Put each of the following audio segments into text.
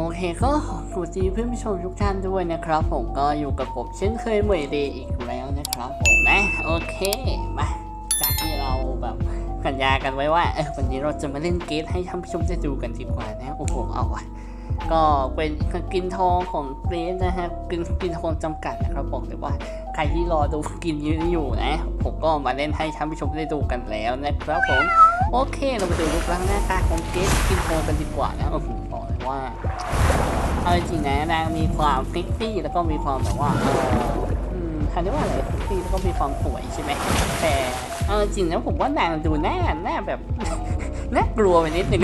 โอเคก็สวัสดีเพื่อนผู้ชมทุกท่านด้วยนะครับ ผมก็อยู่กับผมเช่นเคยเหมยเดย์อีกแล้วนะครับผมนะโอเคมาจากที่เราแบบสัญญากันไว้ว่าเออวันนี้เราจะมาเล่นเกมให้ท่านผู้ชมได้ดูกันดีกว่านะโอ้โหเอาว่ะก็เป็นกินทองของเกรซนะฮะกินกินทองจำกัดนะครับบอกเลยว่าใครที่รอดูกินยืนอยู่นะผมก็มาเล่นให้ท่านผู้ชมได้ดูกันแล้วนะครับผมโอเคเราไปดูรูปร่างหน้าตาของเกสกินโทกันดีกว่านะโอ้โห ว่าเอาจริงนะนางมีความฟิกซี่แล้วก็มีความแบบว่าเอออืมคันนี้ว่าอะไรฟิกซี่แล้วก็มีความสวยใช่ไหมแต่เอาจริงนะผมว่านางดูหน้าหน้าแบบน่ากลัวไปนิดนึง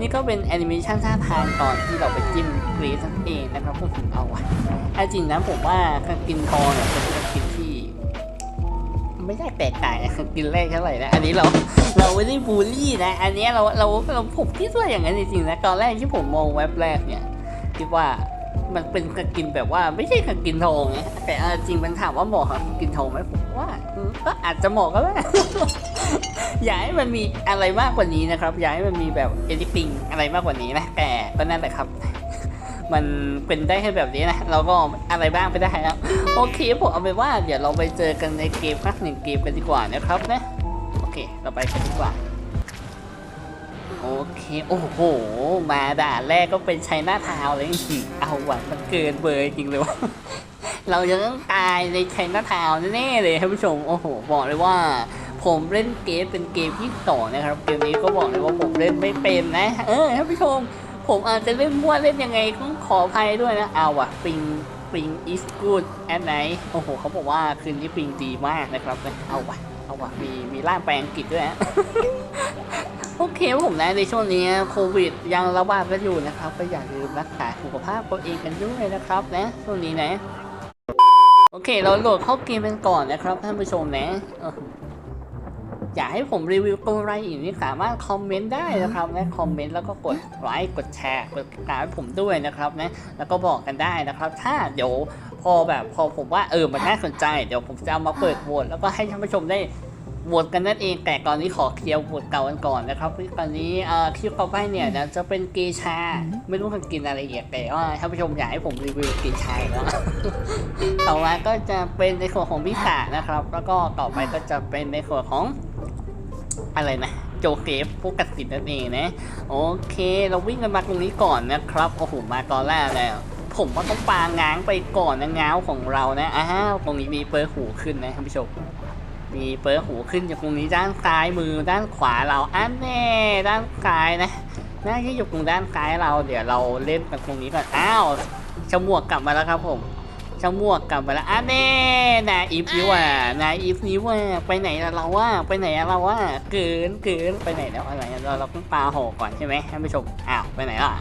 นี่ก็เป็นแอนิเมชันท่าทางตอนที่เราไปจิ้มกรซนั่นเองนะครับพวกผมเอาไว้เอาจริงนะผมว่าการกินทอเนี่ย ไม่ได้แตกต่างกกินแรกเท่าไหร่นะ อันนี้เราเราไม่ได้บูลลี่นะ อันนี้เราเราเราผมคิดว่าอย่างนั้นจริงๆนะตอนแรกที่ผมมองเว็บแรกเนี่ยคิดว่ามันเป็นการกินแบบว่าไม่ใช่การกินทองนะแต่จริงมันถามว่าเหมาะกับกินทองไหมผมว่าก็อาจจะเหมาะก็ได้อยากให้มันมีอะไรมากกว่านี้นะครับอยากให้มันมีแบบเอดิปิงอะไรมากกว่านี้นะแต่ก็นั่นแหละครับ มันเป็นได้แค่แบบนี้นะ เราก็อะไรบ้างไปได้แล้วโอเคผมเอาไปว่าเดี๋ยวเราไปเจอกันในเกมพักหนึ่งเกมกันดีกว่านะครับนะโอเค เราไปกันดีกว่าโอเคโอ้โห มาด่านแรกก็เป็นชัยหนาทาวเลยอื้อหือเอาหวังมันเกินเบอร์จริงเลยวะเราจะต้องตายในชัยหน้าทาวแน่เลยท่านผู้ชมโอ้โหบอกเลยว่าผมเล่นเกมเป็นเกมที่สองนะครับ เกมนี้ก็บอกเลยว่าผมเล่นไม่เป็นนะ เออท่านผู้ชม ผมอาจจะเล่นมั่วเล่นยังไงต้องขออภัยด้วยนะ เอาอะปิงปิง is good at night โอ้โหเขาบอกว่าคืนนี้ปิงดีมากนะครับ เอาวะเอาวะมีมีร่างแปลงกฤษด้วยฮะโอเคผมนะในช่วงนี้โควิดยังระบาดกันอยู่นะครับ ก็อย่าลืมรักษาสุขภาพตัวเองกันด้วยนะครับนะช่วงนี้นะ โอเค เราโหลดเข้าเกมกันก่อนนะครับท่านผู้ชมนะ อออยากให้ผมรีวิวตัวอะไรอีกนี่สามารถคอมเมนต์ได้นะครับนะคอมเมนต์แล้วก็กดไลค์กดแชร์กดติดตามให้ผมด้วยนะครับนะแล้วก็บอกกันได้นะครับ ถ้าเดี๋ยวพอแบบพอผมว่าเออมันน่าสนใจ เดี๋ยวผมจะเอามาเปิดโหวตแล้วก็ให้ท่านผู้ชมได้โหวตกันนั่นเองแต่ตอนนี้ขอเคลียร์โหวตเก่ากันก่อนนะครับตอนนี้เอ่อคลิปต่อไปเนี่ยเดี๋ยวจะเป็นเกชา ไม่รู้มันกินอะไรอีกแต่ว่าท่านผู้ชมอยากให้ผมรีวิวเกชาอีกแล้วต่อมาก็จะเป็นในส่วนของพิซซ่านะครับ แล้วก็ต่อไปก็จะเป็นในส่วนของ อะไรนะ โจเกฟผู้กัดสินนั่นเองนะ โอเค เราวิ่งกันมาตรงนี้ก่อนนะครับ โอ้โห มาตอนแรกแล้วผมว่าต้องปาง้างไปก่อนนะง้าวของเรานะ อ้าว ตรงนี้มีเปิร์หูขึ้นนะท่านผู้ชม มีเปิร์หูขึ้นจากตรงนี้ด้านซ้ายมือด้านขวาเราอันแน่ด้านซ้ายนะน่าจะอยู่ตรงด้านซ้ายเรา เดี๋ยวเราเล่นกันตรงนี้ก่อน อ้าวชมวกกลับมาแล้วครับผม ชมวกกลับมาแล้วอะแน่นายอีฟนี่ว่านายอีฟนี่ว่าไปไหนล่ะเราว่าไปไหนอะเราว่าเกินเกินไปไหนแล้วอะไรเราเราต้องปาหอกก่อนใช่ไหมท่านผู้ชมอ้าวไปไหนล่ะ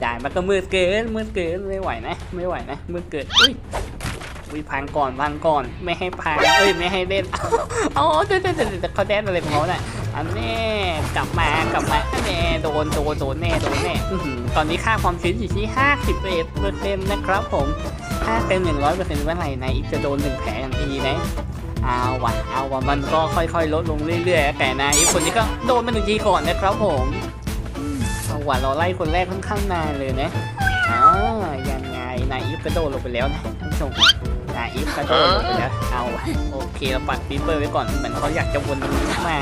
ได้มันก็มืดเกินมืดเกินไม่ไหวนะไม่ไหวนะมืดเกินอุ้ยอุ้ยพังก่อนพังก่อนไม่ให้พังเอ้ยไม่ให้เล่นอ๋อเดี๋ยวเดี๋ยวเดี๋ยวเดี๋ยวเขาแดนอะไรของเขาเนี่ยอันนี้กลับมากลับมาอันนี้โดนโดนโดนแน่โดนแน่อื้อหือตอนนี้ค่าความชื้นอยู่ที่ 51เปอร์เซ็นต์นะครับผม ถ้าเต็ม100เปอร์เซ็นต์เมื่อไหร่นอีกจะโดนหนึ่งแผลทันทีนะเอาวะเอาวะมันก็ค่อยๆ ลดลงเรื่อยๆ แต่นายอีกคนนี้ก็โดนมาหนึ่งทีก่อนนะครับผมเอาวะเราไล่คนแรกค่อนข้างนานเลยนะอ่ายังไงนายอีฟกระโดดลงไปแล้วนะท่านผู้ชมนายอีฟกระโดดลงไปแล้วเอาวะโอเคเราปัดปีเปอร์ไว้ก่อนเหมือนเขาอยากจะวนตรงนี้มา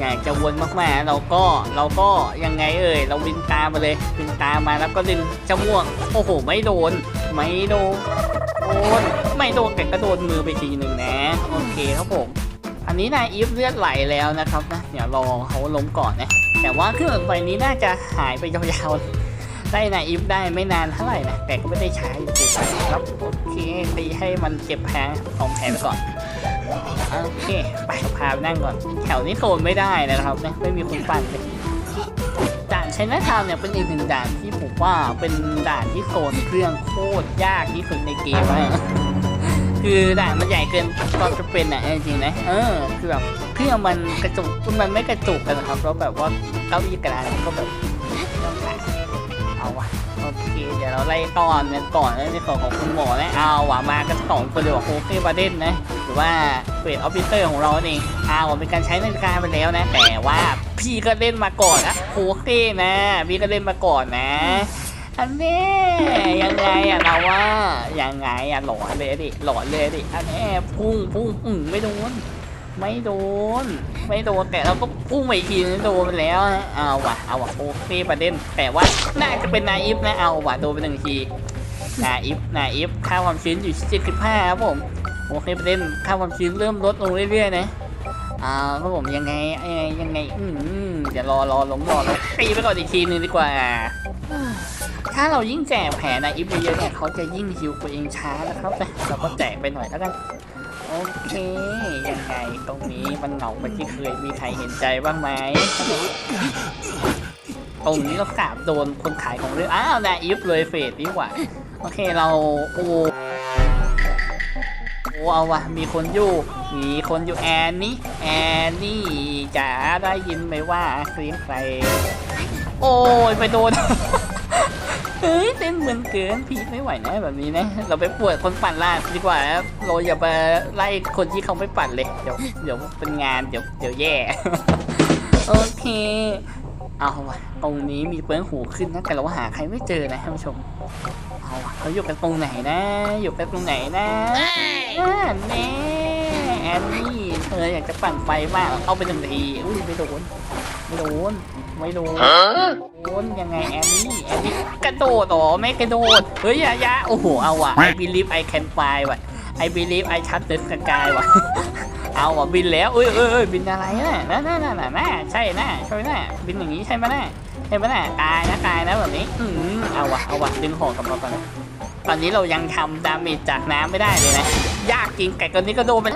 อยากจะวนมากๆ เราก็เราก็ยังไงเอ่ยเราวินตามมาเลยวินตามมาแล้วก็ดึงจม่วงโอ้โห ไม่โดน ไม่โดนโดนไม่โดนแต่ก็โดนมือไปทีหนึ่งนะโอเคครับผม อันนี้นายอีฟเลือดไหลแล้วนะครับนะเดี๋ยวรอเขาล้มก่อนนะ แต่ว่าเครื่องไฟนี้น่าจะหายไปยาวๆได้นายอีฟได้ไม่นานเท่าไหร่นะแต่ก็ไม่ได้ใช้ไปครับโอเคตีให้มันเจ็บแผลของแผลไปก่อน โอเค ไปพาไปนั่งก่อน แถวนี้โซนไม่ได้นะครับนะไม่มีคนปั่นเลยด่านใช้หน้าทาวเนี่ยเป็นอีกหนึ่งด่านที่ผมว่าเป็นด่านที่โซนเครื่องโคตรยากที่สุดในเกมเลยคือด่านมันใหญ่เกินก็จะเป็นอะจริงๆนะเออคือแบบเครื่องมันกระจุกมันไม่กระจุกกันนะครับแล้วแบบว่าเก้าอี้กระดานก็แบบต้องแตะเอาวะโอเคเดี๋ยวเราไล่ตอนกันก่อนในส่วนของคุณหมอนะเอาวะมากันสองคนเลยว่าโอเคบาเดนนะ รือว่าเฟดออฟฟิเซอร์ของเราเองเอาวะเป็นการใช้นาฬิกาไปแล้วนะ แต่ว่าพี่ก็เล่นมาก่อนนะโอเคนะ พี่ก็เล่นมาก่อนนะ อันนี้ยังไงอะเราว่ายังไงอะหลอนเลยดิหลอนเลยดิอันนี้พุ่งพุ่งอืมไม่โดนไม่โดน ไม่โดน แต่เราก็พุ่งไปอีกทีนึงโดนไปแล้วนะเอาว่ะเอาว่ะโอเคประเด็น แต่ว่าน่าจะเป็นนาอิฟนะเอาว่ะโดนไปหนึ่งทีนาอิฟนาอิฟค่าความชื้นอยู่ที่เจ็ดสิบห้าครับผม โอเคประเด็นค่าความชื้นเริ่มลดลงเรื่อยๆนะอ่าครับผมยังไงยังไงยังไงอืมเดี๋ยวรอรอลงรอลงตีไปก่อนอีกทีนึงดีกว่า ถ้าเรายิ่งแจกแผลนอิฟเยอะเนี่ยเขาจะยิ่งฮิวตัวเองช้านะครับนะเราก็แจกไปหน่อยแล้วกันโอเค ยังไงตรงนี้มันเหงาไปที่เคยมีใครเห็นใจบ้างไหมตรงนี้เรากราบโดนคนขายของเรื่องอ้าวนาอิฟเลยเฟสดีกว่า โอเคเราโอ้ อ้เอาวะมีคนอยู่ มีคนอยู่แอนนี่แอนนี่จ๋าได้ยินไหมว่าเสียงใคร โอ้ยไปโดน เฮ้ยเต้นเหมือนเกินพี่ไม่ไหวนะแบบนี้นะ เราไปปวดคนปั่นล่าดีกว่าเราอย่าไปไล่คนที่เขาไม่ปั่นเลย เดี๋ยวเดี๋ยวเป็นงานเดี๋ยวเดี๋ยวแย่ โอเคเอาวะตรงนี้มีเปิ้งหูขึ้นนะแต่เราหาใครไม่เจอนะท่านผู้ชม เอาวะเขาอยู่กันตรงไหนนะ อยู่กันตรงไหนนะอ่าแน่แอนนี่เธออยากจะปั่นไฟมากเอาไปหนึ่งทีอุ้ยไม่โดนไม่โดนไม่โดนโดนยังไงแอนนี่แอนนี่กระโดดเหรอไม่กระโดดเฮ้ยอยาอยาโอ้โหเอาว่ะ I believe I can fly ว่ะ I believe I touch the sky ว่ะเอาว่ะบินแล้วเอ้ยเอ้ยเอ้ยบินอะไรน่ะน่าน่าน่าน่าน่าใช่น่าใช่น่าบินอย่างนี้ใช่ไหมน่าใช่ไหมน่ากายนะกายนะแบบนี้ อืมเอาว่ะเอาว่ะดึงของกลับมาก่อนนะตอนนี้เรายังทำดาเมจจากน้ำไม่ได้เลยนะ ยากจริงไก่ตัวนี้ก็โดนไป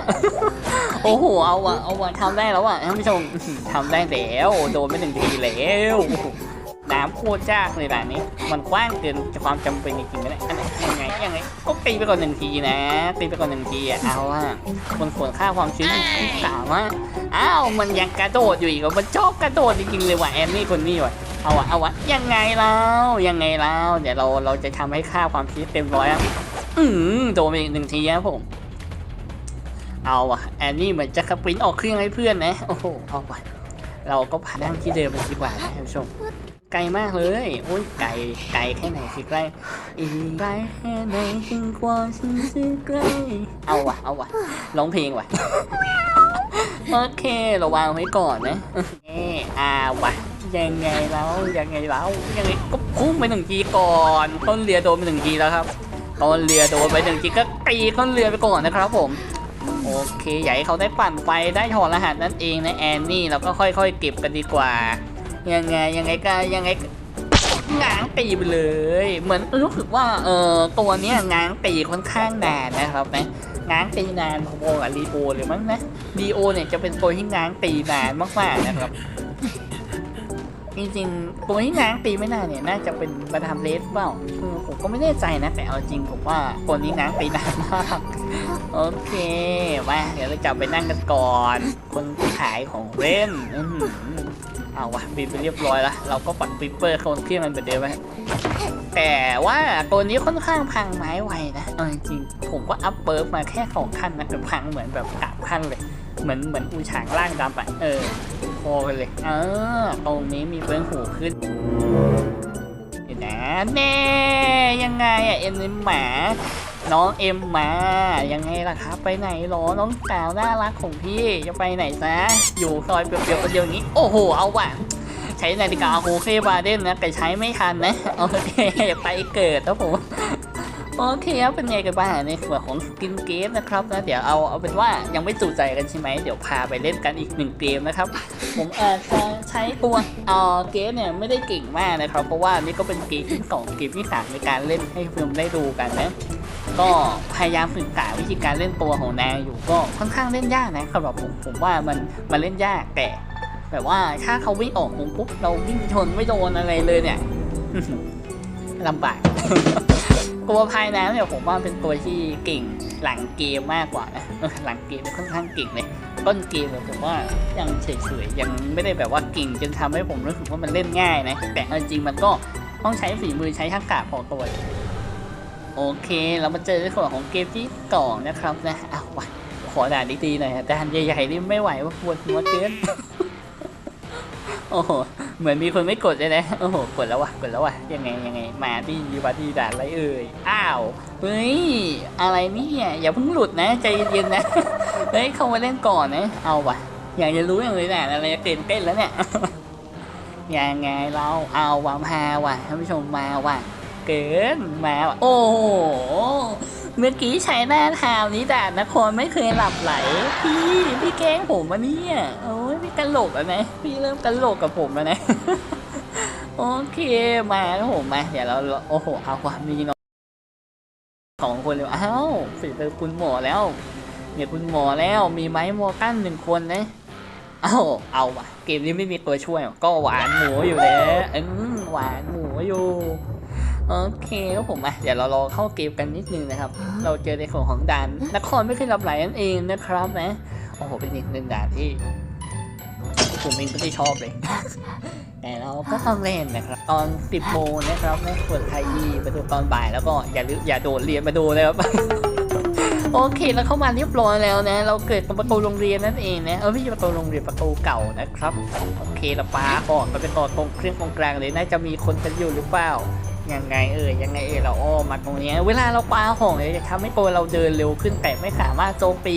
โอ้โห เอาว่ะเอาว่ะทำได้แล้วว่ะท่านผู้ชมทำได้แล้ว โดนไปหนึ่งทีแล้ว น้ำโคตรยากเลยด่านนี้ มันกว้างเกินความจำเป็นจริงๆนะอันนี้ยังไงยังไงก็ตีไปก่อนหนึ่งทีนะตีไปก่อนหนึ่งทีอะเอาว่ะคนขวนค่าความชื้นที่สามอะอ้าวมันยังกระโดดอยู่อีกมันชอบกระโดดจริงๆเลยว่ะแอนนี่คนนี้ว่ะเอาวะเอาวะยังไงแล้วยังไงแล้วเดี๋ยวเราเราจะทำให้ค่าความชื้นเต็มร้อยอะอืมโดนไปอีกหนึ่งทีครับผมเอาว่ะแอนนี่เหมือนจะขับปริ้นออกเครื่องให้เพื่อนนะโอ้โหเอาว่ะเราก็พานั่งที่เดิมไปดีกว่านะท่านผู้ชม ไกลมากเลยโอ้ยไกลไกลแค่ไหนคือใกล้อีกไกลแค่ไหนถึงกว่าฉันจะใกล้เอาว่ะเอาว่ะร้องเพลงว่ะโอเคเราวางไว้ก่อนนะเอออาว่ะยังไงแล้วยังไงแล้วยังไงก็พุ่งไปหนึ่งทีก่อนต้นเรือโดนไปหนึ่งทีแล้วครับต้นเรือโดนไปหนึ่งทีก็ตีต้นเรือไปก่อนนะครับผมโอเค ให้เขาได้ปั่นไฟได้ถอดรหัสนั่นเองนะแอนนี่เราก็ค่อยๆ เก็บกันดีกว่า ยังไงยังไงก็ยังไงง้างตีไปเลย เหมือนรู้สึกว่าเออตัวเนี้ยง้างตีค่อนข้างนานนะครับนะง้างตีนานพอๆกับรีโอเลยมั้งนะรีโอเนี่ยจะเป็นตัวที่ง้างตีนานมากๆนะครับ จริงๆตัวที่ง้างตีไม่นานเนี่ยน่าจะเป็นประธานเลสเปล่าคือผมก็ไม่แน่ใจนะ แต่เอาจริงผมว่าตัวนี้ง้างตีนานมาก โอเคมาเดี๋ยวเราจะไปนั่งกันก่อน คนขายของเล่นอื้อหือเอาวะบินไปเรียบร้อยล้วเราก็ปัดปิปเปอร์เข้าเครื่องมันเหมือนเดิมไหมแต่ว่าตัวนี้ค่อนข้างพังไม้ไวนะเอาจริงๆผมก็อัพเบิร์ฟมาแค่สองขั้นนะแต่พังเหมือนแบบสามขั้นเลย เหมือนเหมือนอูฉางล่างดำอะเออ พอกันเลย เออ ตรงนี้มีเบิ้งหูขึ้นเดี๋ยวนะแน่ยังไงอะเอ็นหมาน้องเอ็มมา ยังไงล่ะครับ ไปไหนหรอ น้องสาวน่ารักของพี่จะไปไหนซะ อยู่ซอยเปรียวๆคนเดียวอย่างนี้ โอ้โห เอาว่ะ ใช้นาฬิกาโฮเคบาเดนนะ แต่ใช้ไม่ทันนะ โอเค ไปเกิดครับผม โอเคครับเป็นไงกันบ้างในส่วนของสกินเกมนะครับนะเดี๋ยวเอาเอาเป็นว่ายังไม่จุใจกันใช่ไหมเดี๋ยวพาไปเล่นกันอีกหนึ่งเกมนะครับ ผมอาจจะใช้ตัวเออเกมเนี่ยไม่ได้เก่งมากนะครับ เพราะว่านี่ก็เป็นเกมที่สองเกมที่สามในการเล่นให้เพื่อนได้ดูกันนะก็พยายามฝึกษาวิธีการเล่นตัวของนางอยู่ก็ค่อนข้างเล่นยากนะสำหรับผมผมว่ามันมันเล่นยากแต่แบบว่าถ้าเขาวิ่งออกมุมปุ๊บเราวิ่งชนไม่โดนอะไรเลยเนี่ยลำบาก ตัวภายน้ำเนี่ยผมว่าเป็นตัวที่เก่งหลังเกมมากกว่านะหลังเกมค่อนข้างเก่งเลยต้นเกมผมว่ายังเฉยๆยังไม่ได้แบบว่าเก่งจนทำให้ผมรู้สึกว่ามันเล่นง่ายนะแต่เอาจริงๆมันก็ต้องใช้ฝีมือใช้ทักษะขอตัวโอเคเรามาเจอในส่วนของเกมที่สองนะครับนะอ้าววะขอด่านดีๆหน่อยฮะด่านใหญ่ๆนี่ไม่ไหวว่าปวดหัวเกินโอ้โห เหมือนมีคนไม่กดเลยนะ โอ้โห กดแล้ววะกดแล้ววะยังไงยังไง มาที่วัดที่ด่านไรเอ่ย อ้าว เฮ้ย อะไรเนี่ย อย่าเพิ่งหลุดนะ ใจเย็นๆนะ เฮ้ย เข้ามาเล่นก่อนนะ เอาวะอยากจะรู้อย่างเลยนะอะไรจะเต้นเต้นแล้วเนี่ยยังไงเราเอาวะมาว่ะท่านผู้ชมมาว่ะ เกินมาว่ะ โอ้โห เมื่อกี้ใช้หน้าทาวนี้ด่นครไม่เคยหลับไหล พี่พี่แกล้งผมมาเนี่ยโอ้ยพี่กันหลกแล้วนะพี่เริ่มกันหลกกับผมแล้วนะโอเคมาครับผมมาเดี๋ยวเราโอ้โหเอาความมีน้องสองคนเลยอ้าวสิเจอคุณหมอแล้วเนี่ยคุณหมอแล้วมีไม้มอกั้นหนึ่งคนนะเอาเอาว่ะเกมนี้ไม่มีตัวช่วย ก็หวานหมูอยู่แล้วอืมหวานหมูอยู่ โอเคครับผมอะเดี๋ยวเรารอเข้าเกมกันนิดนึงนะครับ เราเจอในของของด่านนครไม่เคยรับไหลนั่นเองนะครับนะโอ้โหเป็นอีกหนึ่งด่านที่ผมเองก็ไม่ชอบเลย แต่เราก็ต้องเล่นนะครับ ตอน 10โมงนะครับนะคนไทยยีมาดูตอนบ่ายแล้วก็อย่าลืมอย่าโดดเรียนมาดูเลยครับโอเคแล้วเข้ามาเรียบร้อยแล้วนะ เราเกิดตรงประตูโรงเรียนนั่นเองนะเออไม่ใช่ประตูโรงเรียนประตูเก่านะครับ โอเคเราปาก่อนเราไปต่อตรงเครื่องตรงกลางเลยน่าจะมีคนกันอยู่หรือเปล่า ยังไงเอ่ยยังไงเอ่ยเราอ้อมมาตรงนี้ เวลาเราปาของเนี่ยจะทำให้ตัวเราเดินเร็วขึ้นแต่ไม่สามารถโจมตี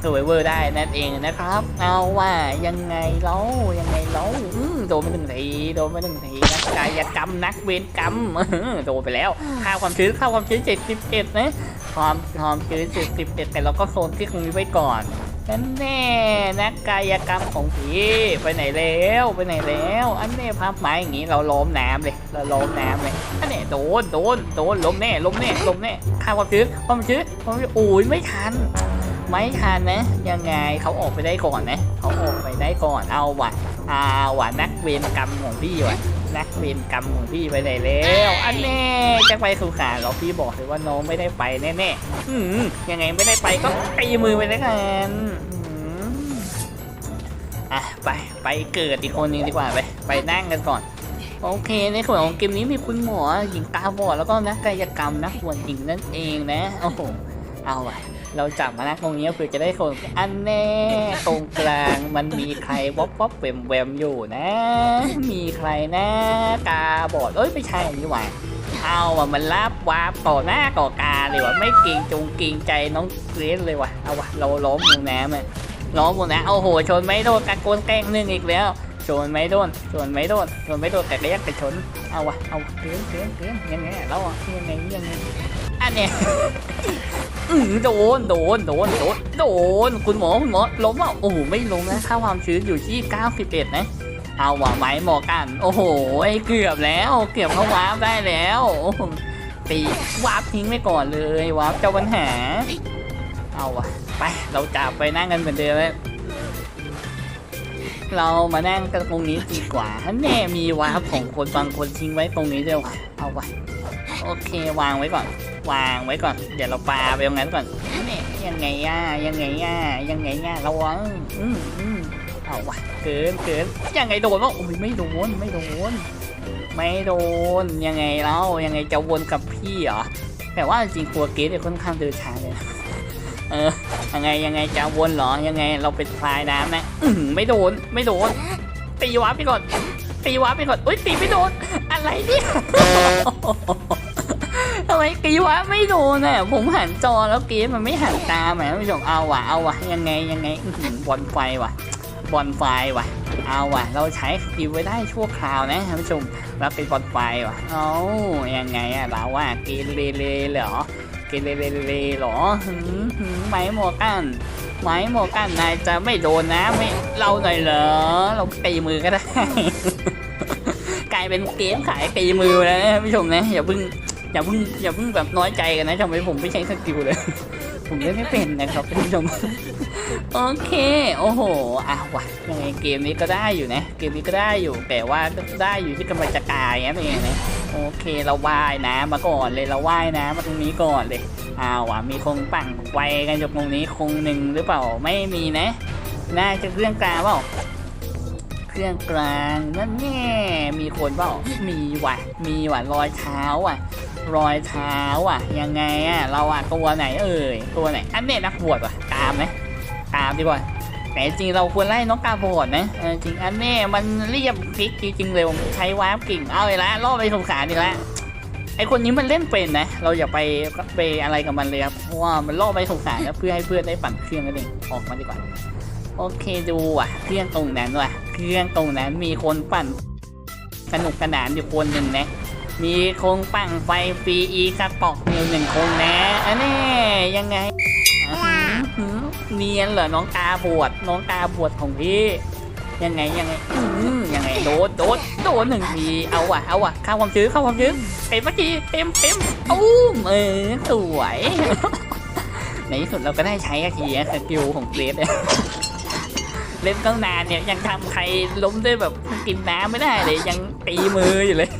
เซอร์เวอร์ได้นั่นเองนะครับ เอาว่ายังไงเรายังไงเราอืมโดนไปหนึ่งทีโดนไปหนึ่งทีนักกายกรรมนักเวรกรรมโดนไปแล้วค่าความชื้นค่าความชื้นเจ็ดสิบเอ็ดนะความความชื้นเจ็ดสิบเอ็ดแต่เราก็โซนที่ตรงนี้ไว้ก่อน นั่นแน่นักกายกรรมของผีไปไหนแล้วไปไหนแล้ว อันนี้พับไม้อย่างงี้เราล้มน้ำเลยเราล้มน้ำเลยอันนี้โดนโดนโดนล้มแน่ล้มแน่ล้มแน่ข้าวความชื้นความชื้นความชื้นโอ้ยไม่ทันไม่ทันนะ ยังไงเขาออกไปได้ก่อนนะเขาออกไปได้ก่อนเอาว่ะเอาว่ะนักเวรกรรมของพี่ว่ะ นักเวรกรรมของพี่ไปไหนแล้ว อันแน่จะไปสุขาเหรอพี่บอกเลยว่าน้องไม่ได้ไปแน่ๆอืมยังไงไม่ได้ไปก็ตีมือไปแล้วกันอืมอะไปไปเกิดอีกคนนึงดีกว่าไปไปนั่งกันก่อน โอเคในส่วนของเกมนี้มีคุณหมอหญิงตาบอดแล้วก็นักกายกรรมนักบวชหญิงนั่นเองนะโอ้โหเอาอะ เราจับมานะตรงนี้เพื่อจะได้คนอันแน่ตรงกลางมันมีใครวอบวอบแวมแวมอยู่นะ มีใครนะกาบอดเอ้ยไม่ใช่นี่หว่าเอาอะมันรับวาบต่อหน้าต่อกาเลยว่ะไม่เกรงจงเกรงใจน้องเกรซเลยว่ะเอาวะเราล้มลงน้ำอะล้มลงน้ำโอ้โหชนไม่โดนกะโกนแกล้งหนึ่งอีกแล้วชนไม่โดนชนไม่โดนชนไม่โดนแต่ก็ยังจะชนเอาวะเอาเกินเกินเกินยังไงแล้วอะยังไงยังไง เนี้ยโดนโดนโดนโดนโดนคุณหมอคุณหมอล้มอะโอ้โหไม่ล้มนะค่าความชื้นอยู่ที่ 91 นะ เอาว่ะไม้หมอกัน โอ้โหเกือบแล้วเกือบเขาวาร์ปได้แล้วตีวาร์ปทิ้งไปก่อนเลยวาร์ปเจ้าปัญหา เอาว่ะไปเราจับไปนั่งกันเหมือนเดิมเลยเรามานั่งกันตรงนี้ดีกว่าแน่มีวาร์ปของคนบางคนทิ้งไว้ตรงนี้ด้วยว่ะเอาไว้โอเควางไว้ก่อน วางไว้ก่อน เดี๋ยวเราปาไปตรงนั้นก่อนนี่ยังไงอะยังไงอะยังไงอะระวังอืมอืมเอาวะเกินเกินยังไงโดนวะโอ้ยไม่โดนไม่โดน ไม่โดนยังไงเล่ายังไงจะวนกับพี่เหรอแต่ว่าจริงๆครัวเกสเนี่ยค่อนข้างเดินช้าเลยนะเออยังไงยังไงจะวนเหรอยังไงเราเป็นพลายน้ำนะอื้อหือไม่โดนไม่โดนตีวาไปก่อนตีวาไปก่อนอุ้ยตีไม่โดนอะไรเนี่ย ทำไมตีวาร์ปไม่โดนอะผมหันจอแล้วเกมมันไม่หันตามอะท่านผู้ชมเอาว่ะเอาว่ะยังไงยังไงอื้อหือบอลไฟว่ะบอลไฟว่ะ เอาว่ะ เราใช้สกิลไว้ได้ชั่วคราวนะท่านผู้ชมเราเป็นบอลไฟว่ะเอายังไงอะเราว่าเกเรเลเหรอกเรเลเลเหรอหืมหืมไม้หมวกกันไม้หมวกกันนายจะไม่โดนนะไม่เราหน่อยเหรอเราตีมือก็ได้กลายเป็นเกมขายตีมือแล้วนะท่านผู้ชมนะอย่าเพิ่ง อย่าเพิ่งอย่าเพิ่งแบบน้อยใจกันนะทำไมผมไม่ใช้สกิลเลย ผมเล่นไม่เป็นนะครับท่านผู้ชมโอเค โอ้โหอะวะยังไงเกมนี้ก็ได้อยู่นะ เกมนี้ก็ได้อยู่ แต่ว่าก็ได้อยู่ที่กำลังจะกายนั่นเองนะโอเคเราว่ายน้ำมาก่อนเลยเราว่ายน้ำมาตรงนี้ก่อนเลยอ้าวะมีคงปั่งไฟกันจากตรงนี้คงหนึ่งหรือเปล่าไม่มีนะ น่าจะเครื่องกลางเปล่าเครื่องกลางนั่นแน่มีคนเปล่ามีว่ะมีว่ะรอยเท้าว่ะ รอยเท้าอะ ยังไงอะเราอะตัวไหนเอ่ยตัวไหนอันเนี้ยนักบวชว่ะตามไหมตามดีกว่าแต่จริงเราควรไล่น้องกาโบดนะจริงอันแน่มันเรียบพลิกจริงๆเร็วใช้วาร์ปกิ่งเอาไปละล่อไปสงสารอีกแล้วไอคนนี้มันเล่นเป็นนะ เราอย่าไปไปอะไรกับมันเลยครับเพราะว่ามันล่อไปสงสารเพื่อให้เพื่อนได้ปั่นเครื่องนั่นเองออกมาดีกว่าโอเคดูอะ เครื่องตรงนั้นว่ะ เครื่องตรงนั้นมีคนปั่นสนุกสนานอยู่คนหนึ่งนะ มีคงปั่นไฟฟรีอีกสักปอกหนึ่งหนึ่งคงนะอันนี้ยังไงเนียนเหรอน้องตาบวดน้องตาบวดของพี่ ยังไงยังไงยังไงโดนโดนโดนหนึ่งทีเอาว่ะเอาว่ะเข้าความชื้นเข้าความชื้นเต็มเมื่อกี้เต็มเต็มอุ้มเออสวยในที่สุดเราก็ได้ใช้ทีสกิลของเกรดเนี่ยเล่นตั้งนานเนี่ยยังทำใครล้มด้วยแบบกินน้ำไม่ได้เลยยังตีมืออยู่เลย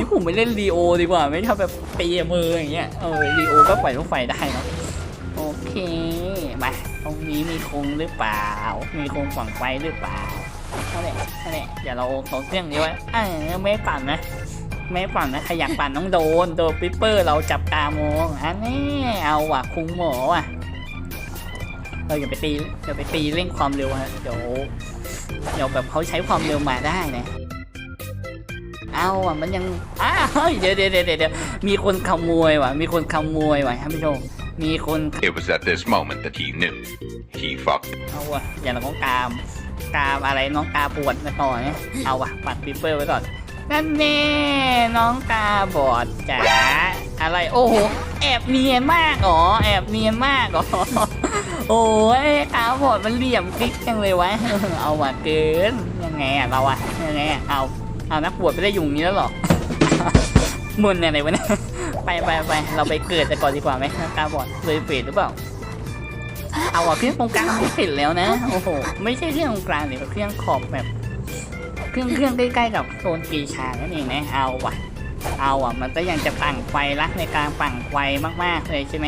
นี่ผมไปเล่นรีโอดีกว่าไม่ชอบแบบตียมืออย่างเงี้ยเออรีโอก็ปล่อยลูกไฟได้เนะโอเคมาตรงนี้มีคงหรือเปล่า มีคงฝั่งไฟหรือเปล่านั่นแหละนั่นแหละเดี๋ยวเราของเครื่องนี้ไว้เออไม่ปั่นนะไม่ปั่นนะขยักปั่นต้องโดนโดนปิปเปอร์เราจับตามองอันนี้เอาว่ะคุงหมอว่ะเราอย่าไปตีอย่าไปตีเร่งความเร็วฮะเดี๋ยวเดี๋ยวแบบเขาใช้ความเร็วมาได้นะ เอาอะมันยังอ้าวเฮ้ยเดี๋ยวเดี๋ยวเดี๋ยวเดี๋ยวมีคนขโมยว่ะ มีคนขโมยว่ะท่านผู้ชม มีคน It was at this moment that he knew. He fucked. เอาว่ะอย่าเราต้องกาม กามอะไรน้องกาปวดมาก่อนนะเอาว่ะปัดปิปเปอร์ไว้ก่อนนั่นแน่น้องกาบอดจ๋าอะไรโอ้โหแอบเนียนมากอ๋อแอบเนียนมากอ๋อโอ้ยกาบอดมันเหลี่ยมคลิกจังเลยวะเอาว่ะเกินยังไงอะเราอะยังไงอะเอา เอานักบวชไม่ได้อยู่อย่างนี้แล้วหรอมึนอะไรวะเนี่ยไปไปไปเราไปเกิดแต่ก่อนดีกว่าไหมกาบอดเลยเฟดหรือเปล่าเอาอะเครื่องตรงกลางไม่เสร็จแล้วนะโอ้โหไม่ใช่เครื่องตรงกลางเดี๋ยเครื่องขอบแบบเครื่องเครื่องใกล้ๆกับโซนกีชานั่นเองนะเอาว่ะ เอาอะมันก็ยังจะปั่นไฟรักในการปั่นไฟมากๆเลยใช่ไหม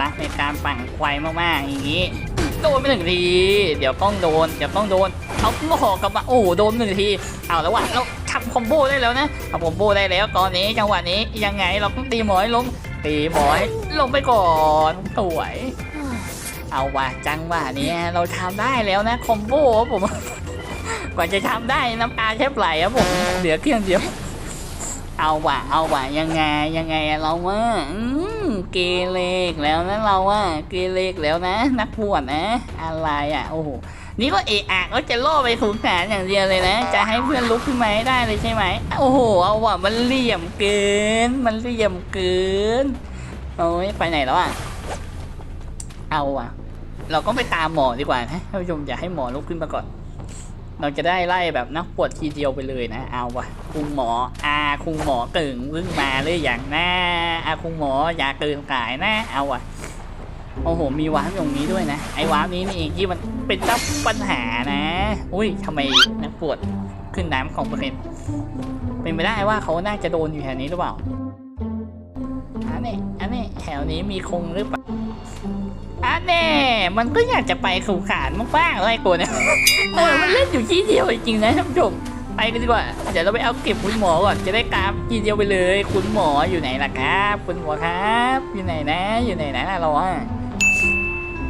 รักในการปั่นไฟมากๆอย่างนี้โดนไปหนึ่งที เดี๋ยวต้องโดนเดี๋ยวต้องโดนเอาหอกกลับมาโอ้โหโดนหนึ่งทีเอาแล้วว่ะเรา ทำคอมโบได้แล้วนะทำคอมโบได้แล้วตอนนี้จังหวะนี้ยังไงเราต้องตีหมอยลง ตีหมอยลงไปก่อนสวย เอาว่ะจังหวะนี้เราทำได้แล้วนะคอมโบครับผม กว่าจะทำได้น้ำตาแทบไหลครับผมเหลือเครื่องเดียวเอาว่ะเอาว่ะยังไงยังไงเราว่าอืมเกเรกแล้วนะเราว่าเกเรกแล้วนะ นักบวชนะ อะไรอะโอ้โห นี่ก็เอะอะก็จะล่อไปขุนแผนอย่างเดียวเลยนะ จะให้เพื่อนลุกขึ้นมาให้ได้เลยใช่ไหม โอ้โห เอาว่ะ มันเหลี่ยมเกิน มันเหลี่ยมเกิน โอ้ย ไปไหนแล้วอะ เอาว่ะ เราก็ไปตามหมอดีกว่านะท่านผู้ชมอย่าให้หมอลุกขึ้นมาก่อน เราจะได้ไล่แบบนักปวดทีเดียวไปเลยนะ เอาว่ะ คุณหมอ อาคุณหมอเก่งเพิ่งมาเลยอย่างหน้าอาคุณหมออย่าเกินกายนะ เอาว่ะ โอ้โห มีวาร์ปตรงนี้ด้วยนะ ไอ้วาร์ปนี้นี่เองที่มันเป็นเจ้าปัญหานะ อุ้ยทำไมนักปวดขึ้นน้ำของเปร์เซ็นเป็นไปได้ว่าเขาน่าจะโดนอยู่แถวนี้หรือเปล่า อันนี้ อันนี้แถวนี้มีคงหรือเปล่า อันแน่มันก็อยากจะไปขู่ขานมากๆเลยไอ้ตัวเนี่ยเออมันเล่นอยู่ที่เดียวจริงๆนะท่านผู้ชมไปกันดีกว่า เดี๋ยวเราไปเอาเก็บคุณหมอก่อน จะได้กราฟทีเดียวไปเลย คุณหมออยู่ไหนล่ะครับ คุณหมอครับ อยู่ไหนนะ อยู่ไหนนะเราอะ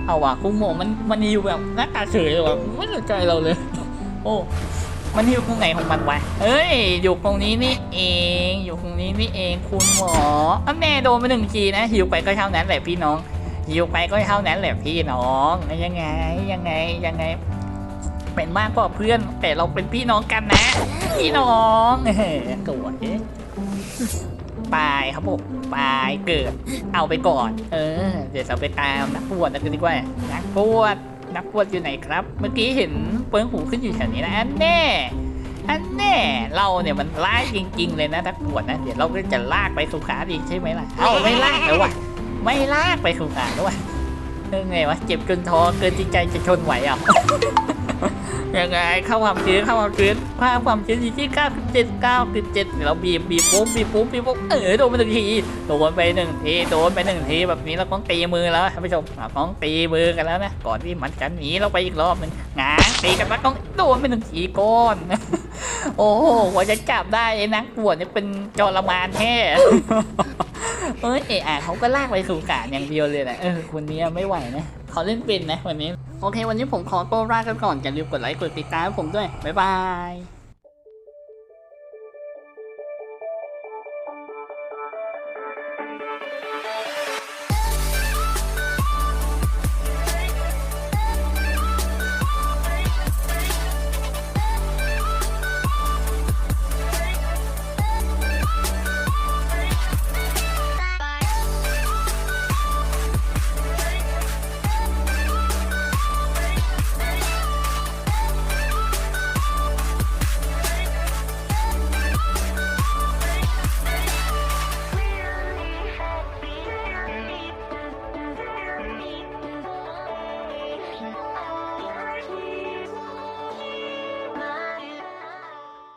เอาว่ะคุณหมอมันมันอยู่แบบหน้าตาเฉยเลยว่ะไม่สนใจเราเลย โอ้มันอยู่ตรงไหนของมันวะเฮ้ย อยู่ตรงนี้นี่เอง อยู่ตรงนี้นี่เองคุณหมออแน่โดนไปหนึ่งทีนะหิวไปก็เท่านั้นแหละพี่น้องหิวไปก็เท่านั้นแหละพี่น้องยังไงยังไงยังไง เป็นมากกว่าเพื่อน แต่เราเป็นพี่น้องกันนะ พี่น้องเฮ้ยสวย ปลายครับผมปลายเกิด เอาไปก่อน เออ เดี๋ยวเราไปตามนักบวชกันดีกว่า นักบวชนักบวชอยู่ไหนครับ เมื่อกี้เห็นเปิ้งหูขึ้นอยู่แถวนี้นะอันแน่อันแน่เราเนี่ยมันร้ายจริง ๆ เลยนะนักบวชนะเดี๋ยวเราก็จะลากไปสุขาอีกใช่ไหมล่ะเอาไม่ลากแล้ววะไม่ลากไปสุขาด้วยเรื่องไงวะเจ็บจนท้อเกินที่ใจจะชนไหวอะ ยังไงเข้าความชื้นเข้าความชื้นค่าความชื้นอยู่ที่97 97เราบีบบีบปุ๊บบีบปุ๊บบีบปุ๊บเออโดนไปหนึ่งทีโดนไปหนึ่งทีโดนไปหนึ่งทีแบบนี้เราต้องตีมือแล้วท่านผู้ชมต้องตีมือกันแล้วนะก่อนที่มันจะหนีเราไปอีกรอบหนึ่งงาตีกันแล้วต้องโดนไปหนึ่งทีก้อนโอ้โหกว่าจะจับได้ไอ้นักบวชนี่เป็นจรมานแท้เอ้ยเอะอเขาก็ลากไปสู่การอย่างเดียวเลยนะเออคนนี้ไม่ไหวนะเขาเล่นเป็นนะวันนี้ โอเค วันนี้ผมขอตัวลากันก่อน อย่าลืมกดไลค์ กดติดตามผมด้วย บ๊ายบาย